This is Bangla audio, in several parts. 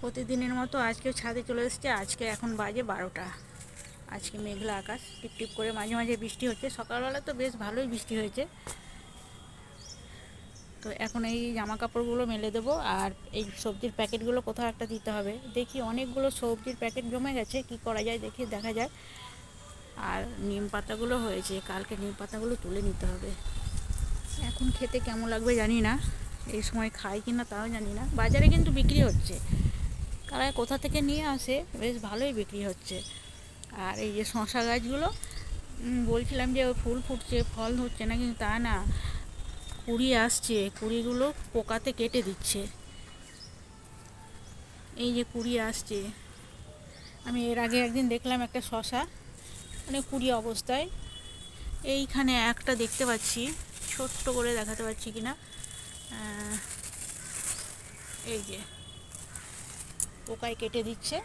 প্রতিদিনের মতো আজকে ছাদে চলে এসেছে। আজকে এখন বাজে বারোটা। আজকে মেঘলা আকাশ টিপ টিপ করে মাঝে মাঝে বৃষ্টি হচ্ছে। সকালবেলা তো বেশ ভালোই বৃষ্টি হয়েছে। তো এখন এই জামা কাপড়গুলো মেলে দেবো আর এই সবজির প্যাকেটগুলো কোথাও একটা দিতে হবে। দেখি অনেকগুলো সবজির প্যাকেট জমে গেছে, কি করা যায় দেখি দেখা যায় আর নিম পাতাগুলো হয়েছে, কালকে নিম পাতাগুলো তুলে নিতে হবে। এখন খেতে কেমন লাগবে জানি না, এই সময় খাই কি না তাও জানি না। বাজারে কিন্তু বিক্রি হচ্ছে। কারা কোথা থেকে নিয়ে আসে, বেশ ভালোই বিক্রি হচ্ছে। আর এই যে শশা গাছগুলো বলছিলাম যে ফুল ফুটছে, ফল ধরছে না, কিন্তু তা না। কুড়ি আসছে, কুড়িগুলো পোকাতে কেটে দিচ্ছে। এই যে কুড়ি আসছে। আমি এর আগে একদিন দেখলাম একটা শশা মানে কুড়ি অবস্থায়। এইখানে একটা দেখতে পাচ্ছি, ছোট্ট করে দেখাতে পাচ্ছি কিনা। এই যে। পোকায় কেটে দিচ্ছে।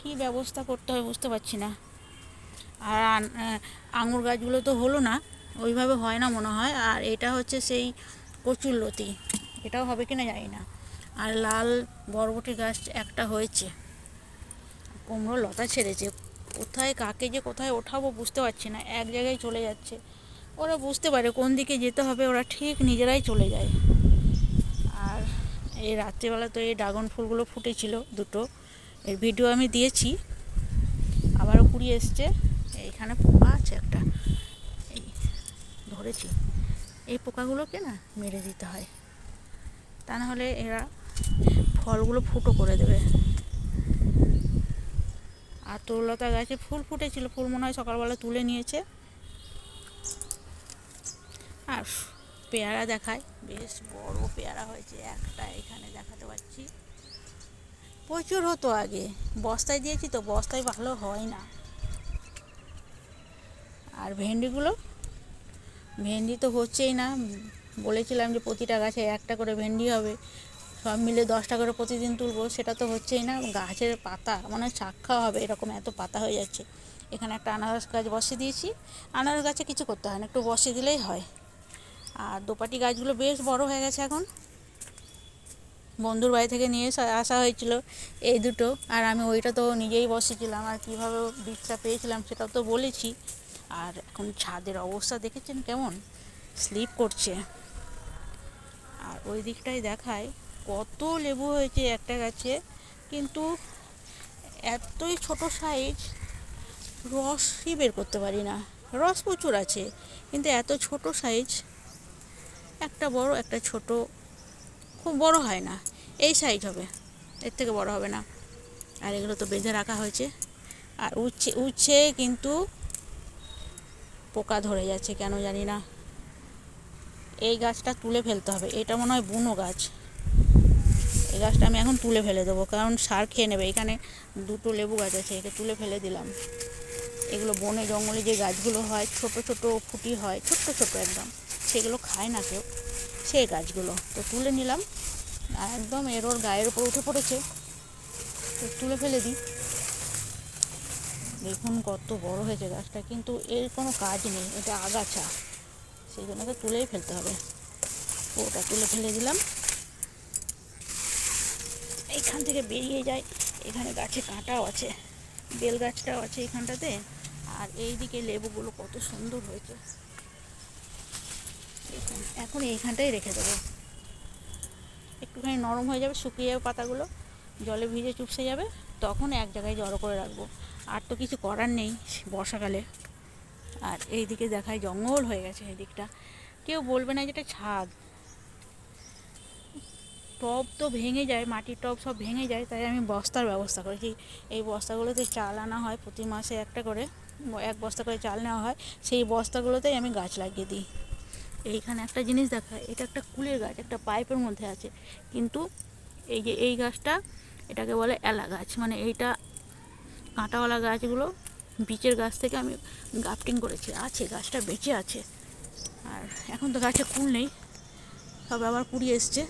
কি ব্যবস্থা করতে হবে বুঝতে পারছি না। আর আঙুর গাছগুলো তো হলো না, ওইভাবে হয় না মনে হয়। আর এটা হচ্ছে সেই কচুর লতি, এটাও হবে কিনা জানি না। আর লাল বরবটি গাছ একটা হয়েছে কুমড়ো লতা ছেড়েছে। কোথায়, কাকে যে কোথায় ওঠাবো বুঝতে পারছি না, এক জায়গায় চলে যাচ্ছে। ওরা বুঝতে পারে কোন দিকে যেতে হবে, ওরা ঠিক নিজেরাই চলে যায়। এই রাত্রিবেলা তো এই ড্রাগন ফুলগুলো ফুটেছিল দুটো। এর ভিডিও আমি দিয়েছি। আবারও কুড়ি এসছে। এইখানে পোকা আছে একটা। এই ধরেছি। এই পোকাগুলোকে না মেরে দিতে হয়। তা নাহলে এরা ফলগুলো ফুটো করে দেবে। আর তরুলতা গাছে ফুল ফুটেছিল। ফুল মনে হয় সকালবেলা তুলে নিয়েছে। আর পেয়ারা দেখায়। বেশ বড় পেয়ারা হয়েছে একটা এখানে দেখাতে পাচ্ছি। প্রচুর হতো আগে, বস্তায় দিয়েছি তো বস্তায় ভালো হয় না। আর ভেন্ডিগুলো? ভেন্ডি তো হচ্ছেই না, বলেছিলাম যে প্রতিটা গাছে একটা করে ভেন্ডি হবে, সব মিলে দশটা করে প্রতিদিন তুলবো, সেটা তো হচ্ছেই না, গাছের পাতা মানে খাওয়া হবে, এরকম এত পাতা হয়ে যাচ্ছে। এখানে একটা আনারস গাছ বসিয়ে দিয়েছি, আনারস গাছে কিছু করতে হয় না, একটু বসিয়ে দিলেই হয়। আর দোপাটি গাছগুলো বেশ বড় হয়ে গেছে এখন। বন্ধুর বাড়ি থেকে নিয়ে আসা হয়েছিল এই দুটো। আর আমি ওইটা তো নিজেই বসেছিলাম, আর কীভাবে বীজটা পেয়েছিলাম সেটাও তো বলেছি। আর এখন ছাদের অবস্থা দেখেছেন কেমন? স্লিপ করছে। আর ওই দিকটাই দেখায়, কত লেবু হয়েছে একটা গাছে, কিন্তু এতই ছোট সাইজ রসই বের করতে পারি না। রস প্রচুর আছে, কিন্তু এত ছোট সাইজ একটা বড়, একটা ছোট। খুব বড় হয় না। এই সাইজ হবে। এর থেকে বড় হবে না। আর এগুলো তো বেঁধে রাখা হয়েছে। আর উচ্ছে উচ্ছে কিন্তু পোকা ধরে যাচ্ছে কেন জানি না। এই গাছটা তুলে ফেলতে হবে। এটা মনে হয় বুনো গাছ। এই গাছটা আমি এখন তুলে ফেলে দেবো। কারণ সার খেয়ে নেবে। এখানে দুটো লেবু গাছ আছে। এটা তুলে ফেলে দিলাম। এগুলো বনে জঙ্গলে যে গাছগুলো হয়, ছোট ছোট, ফুটি হয়, ছোট্ট ছোট একদম। সেগুলো খায় না কেউ। সেই গাছগুলো। তো তুলে নিলাম। আর একদম এর ওর গায়ের উপর উঠে পড়েছে। তো তুলে ফেলে দিই। দেখুন কত বড় হয়েছে গাছটা। কিন্তু এর কোনো কাজ নেই। এটা আগাছা। সেই জন্য তো তুলেই ফেলতে হবে। ওটা তুলে ফেলে দিলাম। এইখান থেকে বেরিয়ে যায় এখানে গাছে কাঁটাও আছে। বেল গাছটাও আছে এখানটাতে। আর এই দিকে লেবুগুলো কত সুন্দর হয়েছে। এখন এইখানটাই রেখে দেবো। একটুখানি নরম হয়ে যাবে, শুকিয়ে যাবে পাতাগুলো, জলে ভিজে চুপসে যাবে, তখন এক জায়গায় জড়ো করে রাখব। আর তো কিছু করার নেই বর্ষাকালে। আর এই দিকে দেখায় জঙ্গল হয়ে গেছে এই দিকটা কেউ বলবে না যেটা ছাদ। টব তো ভেঙে যায়, মাটির টব সব ভেঙে যায়, তাই আমি বস্তার ব্যবস্থা করেছি। এই বস্তাগুলোতে চাল আনা হয় প্রতি মাসে একটা করে, এক বস্তা করে চাল নেওয়া হয়, সেই বস্তাগুলোতেই আমি গাছ লাগিয়ে দিই। এইখানে একটা জিনিস দেখায় এটা একটা কুলের গাছ, একটা পাইপের মধ্যে আছে। কিন্তু এই যে এই গাছটা, এটাকে বলে এলা গাছ। মানে এইটা কাঁটাওয়ালা গাছগুলো বীচের গাছ থেকে আমি গাফটিং করেছি। আছে, গাছটা বেঁচে আছে। আর এখন তো গাছে কুল নেই, সব আবার কুড়ি এসছে।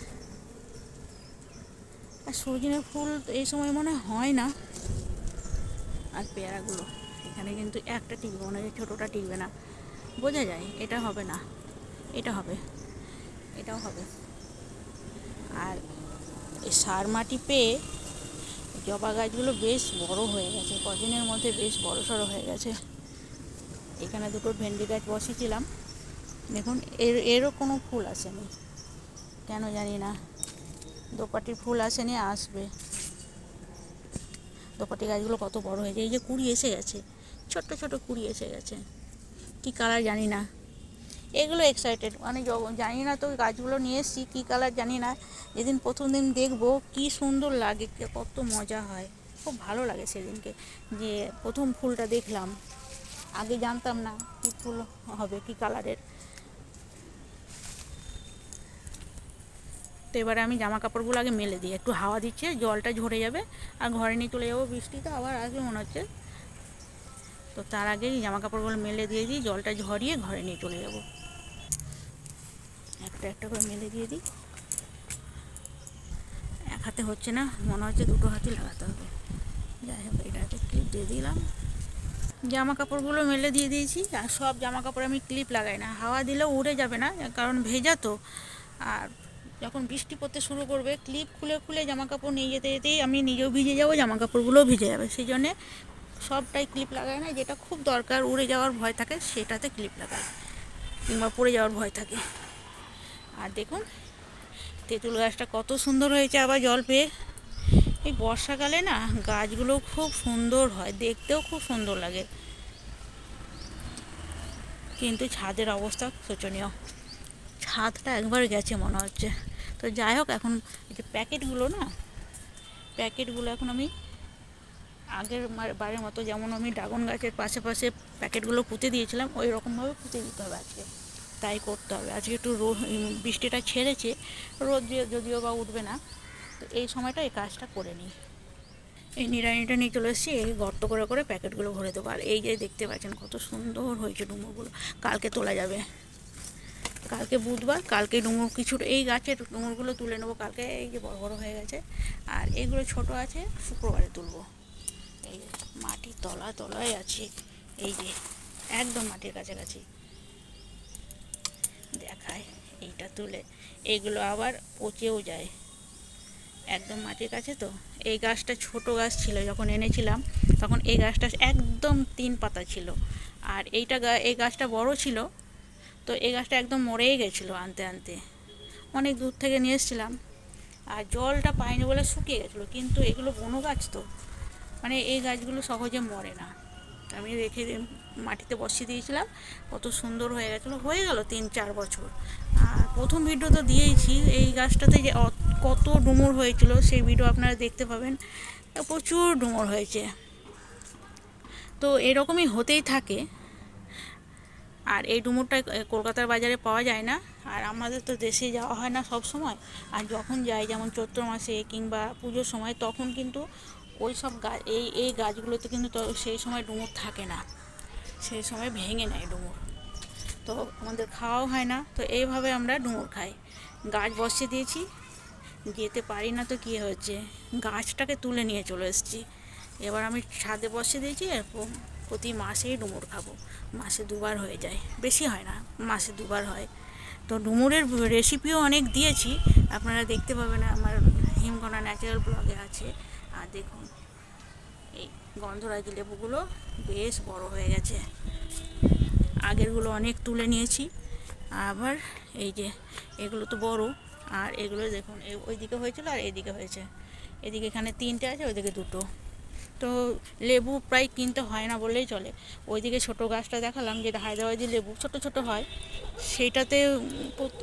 আর সজনে ফুল এই সময় মনে হয় না। আর পেয়ারাগুলো, এখানে কিন্তু একটা টিকবে, মনে হয় ছোটোটা টিকবে না। বোঝা যায়, এটা হবে না। এটা হবে। এটাও হবে। আর এই সার মাটি পেয়ে জবা গাছগুলো বেশ বড় হয়ে গেছে। কদিনের মধ্যে বেশ বড় সড়ো হয়ে গেছে। এখানে দুটো ভেন্ডি গাছ বসেছিলাম। দেখুন, এর, এরও কোনো ফুল আসেনি। কেন জানি না। দোপাটির ফুল আসেনি, আসবে। দোপাটি গাছগুলো কত বড় হয়েছে এই যে কুড়ি এসে গেছে। ছোট্ট ছোট কুড়ি এসে গেছে। কী কালার জানি না। এগুলো এক্সাইটেড মানে জানি না তো গাছগুলো নিয়ে এসেছি, কী কালার জানি না। যেদিন প্রথম দিন দেখব, কী সুন্দর লাগে কত মজা হয়। খুব ভালো লাগে সেদিনকে, যে প্রথম ফুলটা দেখলাম। আগে জানতাম না কী ফুল হবে, কী কালারের তো এবারে আমি জামা কাপড়গুলো আগে মেলে দিই, একটু হাওয়া দিচ্ছে, জলটা ঝরে যাবে, আর ঘরে নিয়ে চলে যাব বৃষ্টি তো আবার আসবে মনে হচ্ছে। তো তার আগেই জামা কাপড়গুলো মেলে দিয়ে দিই, জলটা ঝরিয়ে ঘরে নিয়ে চলে যাব। একটা একটা করে মেলে দিয়ে দিই। এক হাতে হচ্ছে না, মনে হচ্ছে দুটো হাতে লাগাতে হবে। যাই হোক এটাকে ক্লিপ দিয়ে দিলাম। জামা কাপড়গুলো মেলে দিয়ে দিয়েছি, আর সব জামা কাপড় আমি ক্লিপ লাগাই না। হাওয়া দিলেও উড়ে যাবে না, কারণ ভেজা তো। আর যখন বৃষ্টি পড়তে শুরু করবে ক্লিপ খুলে খুলে জামা কাপড় নিয়ে যেতে যেতেই আমি নিজেও ভিজে যাব, জামা কাপড়গুলোও ভিজে যাবে। সেই জন্যে সবটাই ক্লিপ লাগাই না। যেটা খুব দরকার, উড়ে যাওয়ার ভয় থাকে, সেটাতে ক্লিপ লাগাই। কিংবা পড়ে যাওয়ার ভয় থাকে। আর দেখুন, তেঁতুল গাছটা কত সুন্দর হয়েছে আবার জল পেয়ে। এই বর্ষাকালে না গাছগুলো খুব সুন্দর হয়, দেখতেও খুব সুন্দর লাগে। কিন্তু ছাদের অবস্থা শোচনীয়। ছাদটা একবার গেছে মনে হচ্ছে। তো যাই হোক, এখন এই যে প্যাকেটগুলো না, প্যাকেটগুলো এখন আমি আগের বারের মতো যেমন আমি ড্রাগন গাছের পাশে পাশে প্যাকেটগুলো পুঁতে দিয়েছিলাম, ওই রকমভাবে পুঁতে দিতে হবে আজকে। তাই করতে হবে। আজকে একটু রো উম, বৃষ্টিটা ছেড়েছে রোদ যদিও বা উঠবে না তো এই সময়টা এই কাজটা করে নিই। এই নিড়ানিটা নিয়ে চলে এসেছি এই গর্ত করে করে প্যাকেটগুলো ভরে দেবো। আর এই যে দেখতে পাচ্ছেন কত সুন্দর হয়েছে ডুমুরগুলো। কালকে তোলা যাবে। কালকে বুধবার কালকে ডুমুর কিছু এই গাছের ডুমুরগুলো তুলে নেব। কালকে এই যে বড় বড় হয়ে গেছে। আর এইগুলো ছোট আছে শুক্রবারে তুলবো। এই যে মাটির তলা তলায় আছে। এই যে একদম মাটির কাছাকাছি। দেখায়, এইটা তুলে। এইগুলো আবার পচেও যায়। একদম মাটির কাছে তো। এই গাছটা ছোট গাছ ছিল, যখন এনেছিলাম, তখন এই গাছটা একদম তিন পাতা ছিল। আর এইটা এই গাছটা বড় ছিল, তো এই গাছটা একদম মরেই গেছিল আনতে আনতে। অনেক দূর থেকে নিয়ে এসেছিলাম। আর জলটা পাইনি বলে শুকিয়ে গেছিল, কিন্তু এগুলো বনো গাছ তো। মানে এই গাছগুলো সহজে মরে না। আমি রেখে মাটিতে বসিয়ে দিয়েছিলাম। কত সুন্দর হয়ে গেছিল। হয়ে গেল তিন, চার বছর। আর প্রথম ভিডিও তো দিয়েইছি। এই গাছটাতে যে কত ডুমুর হয়েছিল, সেই ভিডিও আপনারা দেখতে পাবেন। প্রচুর ডুমুর হয়েছে। তো এরকমই হতেই থাকে। আর এই ডুমুরটা কলকাতার বাজারে পাওয়া যায় না। আর আমাদের তো দেশে যাওয়া হয় না সব সময়। আর যখন যাই, যেমন চৈত্র মাসে কিংবা পুজোর সময়, তখন কিন্তু ওই সব গাছ এই এই গাছগুলোতে কিন্তু সেই সময় ডুমুর থাকে না। সেই সময় ভেঙে নেয় ডুমুর। তো আমাদের খাওয়াও হয় না, তো এইভাবে আমরা ডুমুর খাই। গাছ বসিয়ে দিয়েছি, যেতে পারি না তো কী হয়েছে? গাছটাকে তুলে নিয়ে চলে এসেছি। এবার আমি ছাদে বসিয়ে দিয়েছি প- প্রতি মাসেই ডুমুর খাব। মাসে দুবার হয়ে যায়, বেশি হয় না, মাসে দুবার হয়। তো ডুমুরের রেসিপিও অনেক দিয়েছি, আপনারা দেখতে পাবেন, আমার হিমঘনা ন্যাচারাল ব্লগে আছে। আর দেখুন গন্ধরাজ লেবুগুলো বেশ বড় হয়ে গেছে। আগেরগুলো অনেক তুলে নিয়েছি। আবার এই যে এগুলো তো বড়, আর এগুলো দেখুন, এ- ওইদিকে হয়েছিল আর এদিকে হয়েছে। এদিকে এখানে তিনটে আছে, ওইদিকে দুটো। তো লেবু প্রায় কিনতে হয় না বললেই চলে। ওইদিকে ছোটো গাছটা দেখালাম, যেটা হায়দ্রাবাদি লেবু, ছোট ছোট হয়। সেইটাতে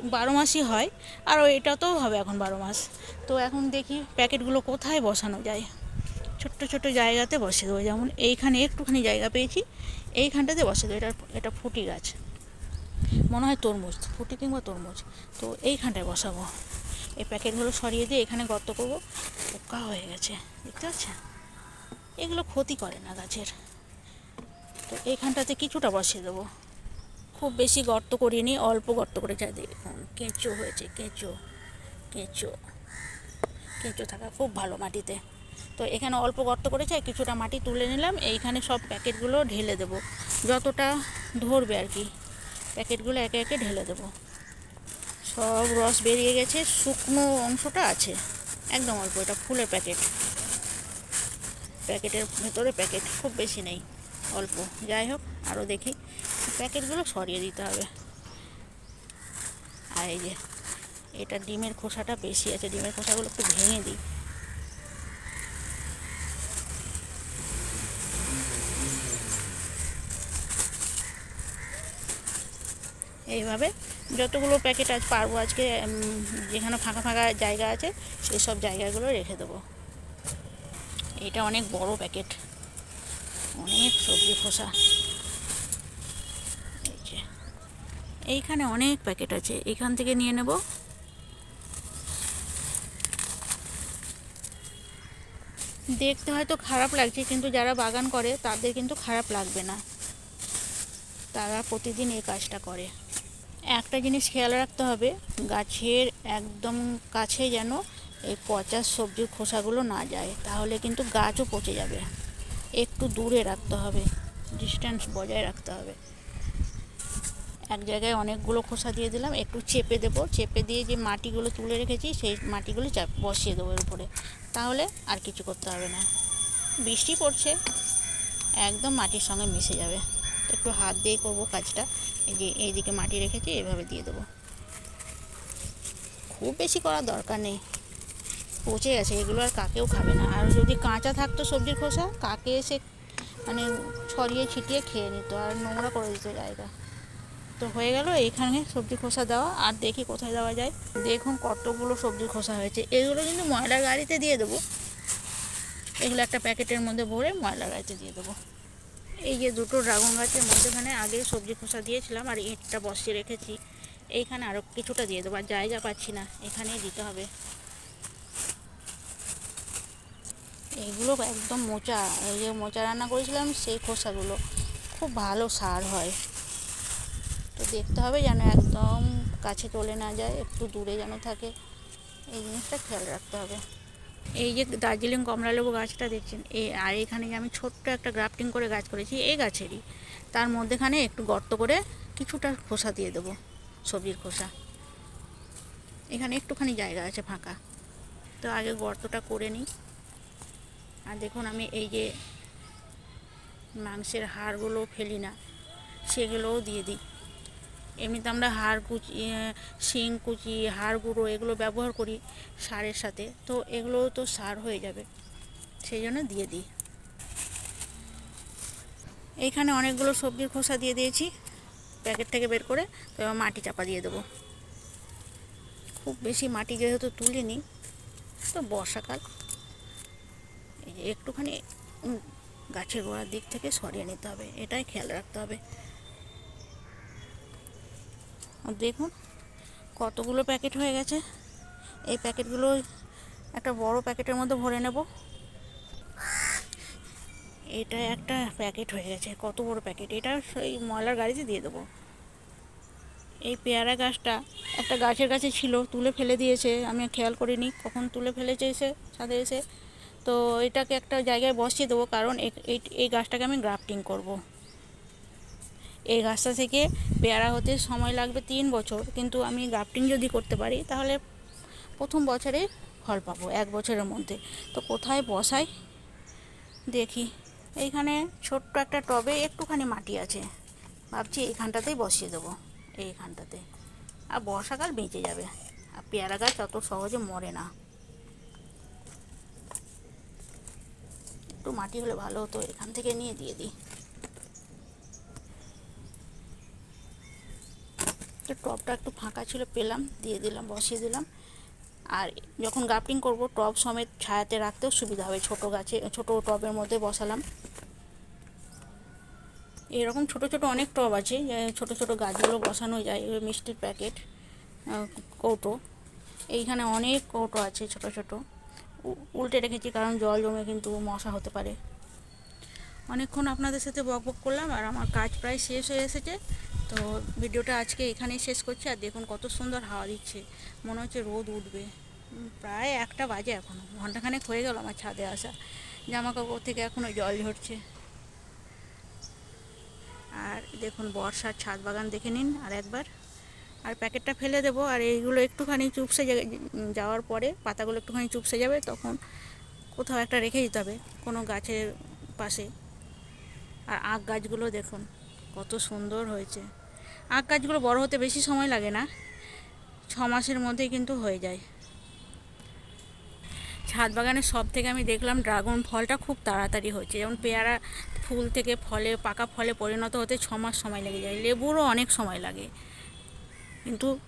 বারো মাসই হয়, আর এটাতেও হবে এখন বারো মাস। তো এখন দেখি প্যাকেটগুলো কোথায় বসানো যায়। ছোট্ট ছোট্ট জায়গাতে বসে দেবো। যেমন এইখানে একটুখানি জায়গা পেয়েছি, এইখানটাতে বসে দেবো। এটা এটা ফুটি গাছ। মনে হয় তরমুজ, ফুটি কিংবা তরমুজ। তো এইখানটায় বসাবো। এই প্যাকেটগুলো সরিয়ে দিয়ে এখানে গর্ত করব। পোকা হয়ে গেছে, দেখতে পাচ্ছেন? এগুলো ক্ষতি করে না গাছের। তো এইখানটাতে কিছুটা বসিয়ে দেবো। খুব বেশি গর্ত করিনি, অল্প গর্ত করে চাই। দেখুন, কেঁচো হয়েছে, কেঁচো কেঁচো কেঁচো থাকা খুব ভালো মাটিতে। তো এখানে অল্প গর্ত করেছে কিছুটা মাটি তুলে নিলাম। এইখানে সব প্যাকেটগুলো ঢেলে দেবো। যতটা ধরবে আর কি, প্যাকেটগুলো একে একে ঢেলে দেবো। সব রস বেরিয়ে গেছে, শুকনো অংশটা আছে। একদম অল্প, এটা ফুলের প্যাকেট। প্যাকেটের ভেতরে প্যাকেট খুব বেশি নেই, অল্প। যাই হোক, আরও দেখি। প্যাকেটগুলো সরিয়ে দিতে হবে। আর এই যে, এটা ডিমের খোসাটা বেশি আছে, ডিমের খোসাগুলো একটু ভেঙে দিই। এইভাবে যতগুলো প্যাকেট আজ পারব আজকে যেখানে ফাঁকা ফাঁকা জায়গা আছে সেই সব জায়গাগুলো রেখে দেবো। এটা অনেক বড় প্যাকেট। অনেক সবজি খোসা। এইখানে অনেক প্যাকেট আছে। এখান থেকে নিয়ে নেব। দেখতে হয়তো খারাপ লাগছে, কিন্তু যারা বাগান করে, তাদের কিন্তু খারাপ লাগবে না। তারা প্রতিদিন এই কাজটা করে। একটা জিনিস খেয়াল রাখতে হবে, গাছের একদম কাছে যেন এই পচা সবজির খোসাগুলো না যায়, তাহলে কিন্তু গাছও পচে যাবে। একটু দূরে রাখতে হবে ডিস্ট্যান্স বজায় রাখতে হবে। এক জায়গায় অনেকগুলো খোসা দিয়ে দিলাম, একটু চেপে দেবো, চেপে দিয়ে যে মাটিগুলো তুলে রেখেছি, সেই মাটিগুলো চাপ বসিয়ে দেবো এর উপরে। তাহলে আর কিছু করতে হবে না। বৃষ্টি পড়ছে, একদম মাটির সঙ্গে মিশে যাবে। একটু হাত দিয়ে করব কাজটা। এই যে এইদিকে মাটি রেখেছি, এভাবে দিয়ে দেবো। খুব বেশি করার দরকার নেই। পচে গেছে, এগুলো আর কাকেও খাবে না। আর যদি কাঁচা থাকতো সবজির খোসা, কাকে এসে মানে ছড়িয়ে ছিটিয়ে খেয়ে নিত, আর নোংরা করে দিত জায়গা। তো হয়ে গেল এইখানে সবজি খোসা দেওয়া, আর দেখি কোথায় দেওয়া যায়। দেখুন কতগুলো সবজির খোসা হয়েছে। এগুলো কিন্তু ময়লা গাড়িতে দিয়ে দেবো। এগুলো একটা প্যাকেটের মধ্যে ভরে ময়লা গাড়িতে দিয়ে দেবো। এই যে দুটো ড্রাগন গাছের মধ্যেখানে আগে সবজি খোসা দিয়েছিলাম আর ইঁটটা বসিয়ে রেখেছি। এইখানে আরও কিছুটা দিয়ে দেবো, আর জায়গা পাচ্ছি না, এখানেই দিতে হবে। এইগুলো একদম মোচা, এই যে মোচা রান্না করেছিলাম সেই খোসাগুলো, খুব ভালো সার হয়। তো দেখতে হবে যেন একদম কাছে চলে না যায়, একটু দূরে যেন থাকে। এই জিনিসটা খেয়াল রাখতে হবে। এই যে দার্জিলিং কমলালেবু গাছটা দেখছেন এই আর এখানে যে আমি ছোট্ট একটা গ্রাফটিং করে গাছ করেছি, এই গাছেরই। তার মধ্যেখানে একটু গর্ত করে কিছুটা খোসা দিয়ে দেবো, সবজির খোসা। এখানে একটুখানি জায়গা আছে ফাঁকা। তো আগে গর্তটা করে নিই। আর দেখুন আমি এই যে মাংসের হাড়গুলো ফেলি না, সেগুলোও দিয়ে দিই। এমনিতে আমরা হাড় কুচি শিং কুচি, হাড় গুঁড়ো এগুলো ব্যবহার করি সারের সাথে। তো এগুলোও তো সার হয়ে যাবে, সেই জন্য দিয়ে দিই। এইখানে অনেকগুলো সবজির খোসা দিয়ে দিয়েছি, প্যাকেট থেকে বের করে, তো মাটি চাপা দিয়ে দেবো। খুব বেশি মাটি যেহেতু তুলিনি, তো বর্ষাকাল একটুখানি গাছের গোড়ার দিক থেকে সরিয়ে নিতে হবে, এটাই খেয়াল রাখতে হবে। দেখুন, কতগুলো প্যাকেট হয়ে গেছে। এই প্যাকেটগুলো একটা বড় প্যাকেটের মধ্যে ভরে নেব। এটা একটা প্যাকেট হয়ে গেছে, কত বড় প্যাকেট। এটা সেই ময়লার গাড়িতে দিয়ে দেবো। এই পেয়ারা গাছটা একটা গাছের কাছে ছিল, তুলে ফেলে দিয়েছে। আমি খেয়াল করিনি কখন তুলে ফেলেছে এসে ছাদে এসে। তো এটাকে একটা জায়গায় বসিয়ে দেবো, কারণ এই গাছটাকে আমি গ্রাফটিং করব। এই গাছটা থেকে পেয়ারা হতে সময় লাগবে তিন বছর। কিন্তু আমি গ্রাফটিং যদি করতে পারি, তাহলে প্রথম বছরে ফল পাবো, এক বছরের মধ্যে। তো কোথায় বসাই? দেখি। এইখানে ছোট্ট একটা টবে একটুখানি মাটি আছে। ভাবছি এইখানটাতেই বসিয়ে দেবো, এইখানটাতে। আর বর্ষাকাল বেঁচে যাবে, আর পেয়ারা গাছ অত সহজে মরে না। একটু মাটি হলে ভালো হতো, এখান থেকে নিয়ে দিয়ে দিই। তো টবটা একটু ফাঁকা ছিল, পেলাম, দিয়ে দিলাম, বসিয়ে দিলাম। আর যখন গ্রাফটিং করব টব সমেত ছায়াতে রাখতেও সুবিধা হবে। ছোট গাছে, ছোট টবের মধ্যে বসালাম। এরকম ছোট ছোট অনেক টব আছে। ছোট ছোট গাছগুলো বসানো যায় মিষ্টির প্যাকেট কৌটো। এইখানে অনেক কৌটো আছে ছোট ছোট। উল্টে রেখেছি কারণ জল জমে কিন্তু মশা হতে পারে। অনেকক্ষণ আপনাদের সাথে বক বক করলাম আর আমার কাজ প্রায় শেষ হয়ে এসেছে। তো ভিডিওটা আজকে এখানেই শেষ করছি আর দেখুন কত সুন্দর হাওয়া দিচ্ছে। মনে হচ্ছে রোদ উঠবে। প্রায় একটা বাজে এখনও ঘন্টাখানেক হয়ে গেল আমার ছাদে আসা। জামা কাপড় থেকে এখনও জল ঝরছে। আর দেখুন বর্ষার ছাদ বাগান দেখে নিন আর একবার। আর প্যাকেটটা ফেলে দেবো আর এইগুলো একটুখানি চুপসে যাওয়ার পরে পাতাগুলো একটুখানি চুপসে যাবে তখন কোথাও একটা রেখে দিতে হবে কোনো গাছের পাশে। আর আখ গাছগুলো দেখুন কত সুন্দর হয়েছে। আখ গাছগুলো বড় হতে বেশি সময় লাগে না। ছ মাসের মধ্যেই কিন্তু হয়ে যায়। ছাদ বাগানের সব থেকে আমি দেখলাম ড্রাগন ফলটা খুব তাড়াতাড়ি হচ্ছে। যেমন পেয়ারা ফুল থেকে ফলে, পাকা ফলে পরিণত হতে ছ মাস সময় লেগে যায়। লেবুরও অনেক সময় লাগে। কিন্তু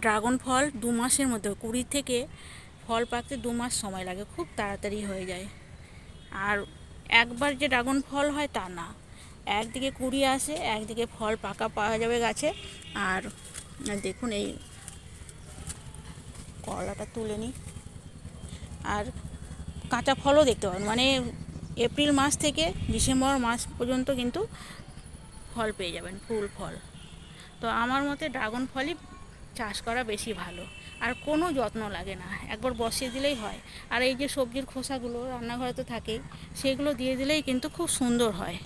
ড্রাগন ফল দু মাসের মধ্যে, কুড়ি থেকে ফল পাকতে দু মাস সময় লাগে। খুব তাড়াতাড়ি হয়ে যায়। আর একবার যে ড্রাগন ফল হয় তা না। একদিকে কুড়ি আসে, একদিকে ফল পাকা পাওয়া যাবে গাছে। আর দেখুন এই করলাটা তুলে নিই। আর কাঁচা ফলও দেখতে পাবেন। মানে এপ্রিল মাস থেকে ডিসেম্বর মাস পর্যন্ত কিন্তু ফল পেয়ে যাবেন, ফুল ফল। তো আমার মতে ড্রাগন ফলই চাষ করা বেশি ভালো। আর কোনো যত্ন লাগে না, একবার বসিয়ে দিলেই হয়। আর এই যে সবজির খোসাগুলো রান্নাঘরে তো থাকেই, সেগুলো দিয়ে দিলেই কিন্তু খুব সুন্দর হয়।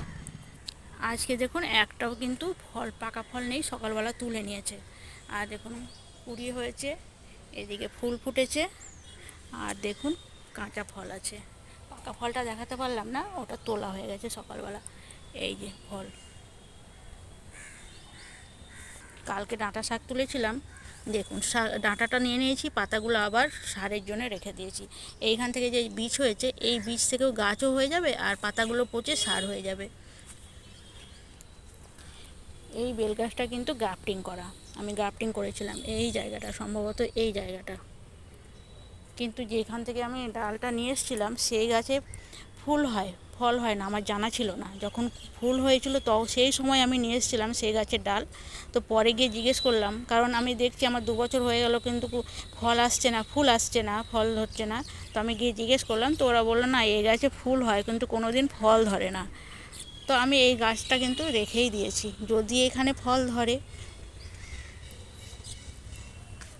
আজকে দেখুন একটাও কিন্তু ফল, পাকা ফল নেই, সকালবেলা তুলে নিয়েছে। আর দেখুন কুড়ি হয়েছে, এদিকে ফুল ফুটেছে, আর দেখুন কাঁচা ফল আছে। পাকা ফলটা দেখাতে পারলাম না, ওটা তোলা হয়ে গেছে সকালবেলা, এই যে ফল। কালকে ডাঁটা শাক তুলেছিলাম, দেখুন ডাঁটাটা নিয়ে নিয়েছি, পাতাগুলো আবার সারের জন্য রেখে দিয়েছি। এইখান থেকে যে বীজ হয়েছে, এই বীজ থেকেও গাছও হয়ে যাবে, আর পাতাগুলো পচে সার হয়ে যাবে। এই বেল গাছটা কিন্তু গ্রাফটিং করা। আমি গ্রাফটিং করেছিলাম এই জায়গাটা, সম্ভবত এই জায়গাটা। কিন্তু যেখান থেকে আমি ডালটা নিয়ে এসেছিলাম, সেই গাছে ফুল হয়, ফল হয় না, আমার জানা ছিল না। যখন ফুল হয়েছিল তো, সেই সময় আমি নিয়ে এসেছিলাম সেই গাছের ডাল। তো পরে গিয়ে জিজ্ঞেস করলাম, কারণ আমি দেখছি আমার দু বছর হয়ে গেল কিন্তু ফল আসছে না, ফুল আসছে না, ফল ধরছে না। তো আমি গিয়ে জিজ্ঞেস করলাম, তো ওরা বলল, না, এই গাছে ফুল হয়, কিন্তু কোনো দিন ফল ধরে না। তো আমি এই গাছটা কিন্তু রেখেই দিয়েছি, যদি এখানে ফল ধরে।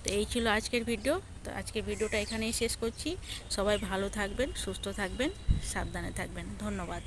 তো এই ছিল আজকের ভিডিও, তো আজকের ভিডিওটা এখানেই শেষ করছি। সবাই ভালো থাকবেন, সুস্থ থাকবেন, সাবধানে থাকবেন। ধন্যবাদ।